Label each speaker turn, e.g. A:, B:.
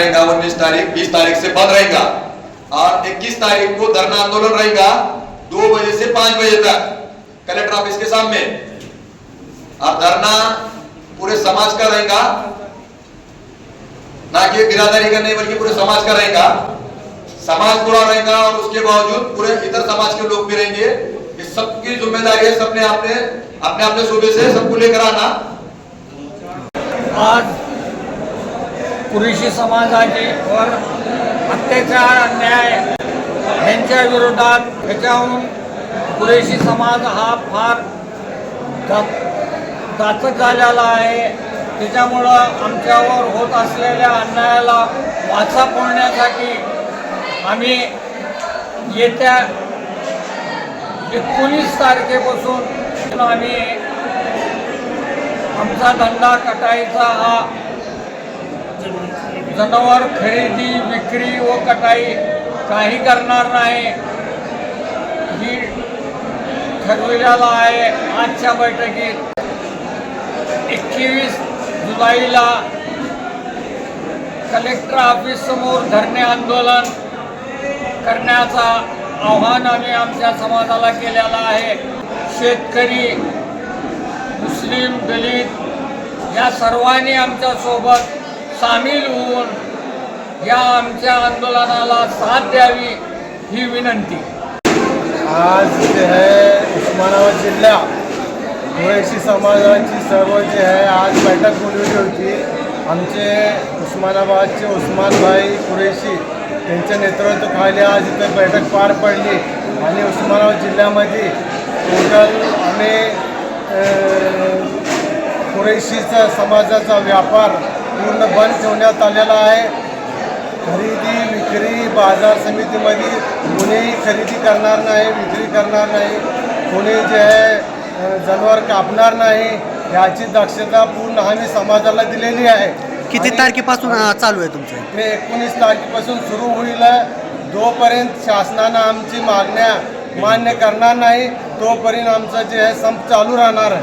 A: या उन्नीस तारीख, बीस तारीख से बंद रहेगा। और इक्कीस तारीख को धरना आंदोलन रहेगा, दो बजे से पाँच बजे तक। कलेक्टर ऑफ़िस के सामने। और धरना पूरे समाज का रहेगा। ना कि बिरादरी का नहीं, बल्कि पूरे समाज का रहेगा। समाज पूरा रहेगा और उसके बावजूद पूरे इतर समाज के लोग भी रहेंगे। ये सबकी ज़िम्मेदारी है, सबने अपने अपने अपने सूबे से सबको लेकर आना।
B: आज कुरेशी समाजाचे वर अत्याचार अन्याय यांच्या विरोधात ह्याच्याहून कुरेशी समाज हा फार दाचक झालेला आहे. त्याच्यामुळं आमच्यावर होत असलेल्या अन्यायाला वाचा फोडण्यासाठी आम्ही येत्या एकोणीस तारखेपासून आम्ही आमचा धंदा कटायचा हा जनावर खरेदी विक्री व कटाई काही करणार नाही. ही ठरविलेला आहे आजच्या बैठकीत. एकवीस जुलैला कलेक्टर ऑफिस समोर धरणे आंदोलन करण्याचा आव्हान आम्ही आमच्या समाजाला केलेला आहे. शेतकरी मुस्लिम दलित या सर्वांनी आमच्यासोबत सामील होऊन या आमच्या आंदोलनाला साथ द्यावी ही विनंती.
C: आज जे आहे उस्मानाबाद जिल्हा कुरेशी समाजाची सर्व जे आहे आज बैठक बोलवली होती आमचे उस्मानाबादचे उस्मानभाई कुरेशी त्यांच्या नेतृत्वाखाली आज इथे बैठक पार पडली. आणि उस्मानाबाद जिल्ह्यामध्ये टोटल आम्ही कुरेशीचा समाजाचा व्यापार पूर्ण बंद ठेवण्यात आलेला आहे. खरेदी विक्री बाजार समितीमध्ये कोणीही खरेदी करणार नाही विक्री करणार नाही. कोणी जे आहे जनावर कापणार नाही याची दक्षता पूर्ण आम्ही समाजाला दिलेली आहे.
D: किती तारखेपासून चालू आहे तुमचं?
C: ते एकोणीस तारखेपासून सुरू होईल. जोपर्यंत शासनानं आमची मागण्या मान्य करणार नाही तोपर्यंत आमचं जे आहे संप चालू राहणार आहे.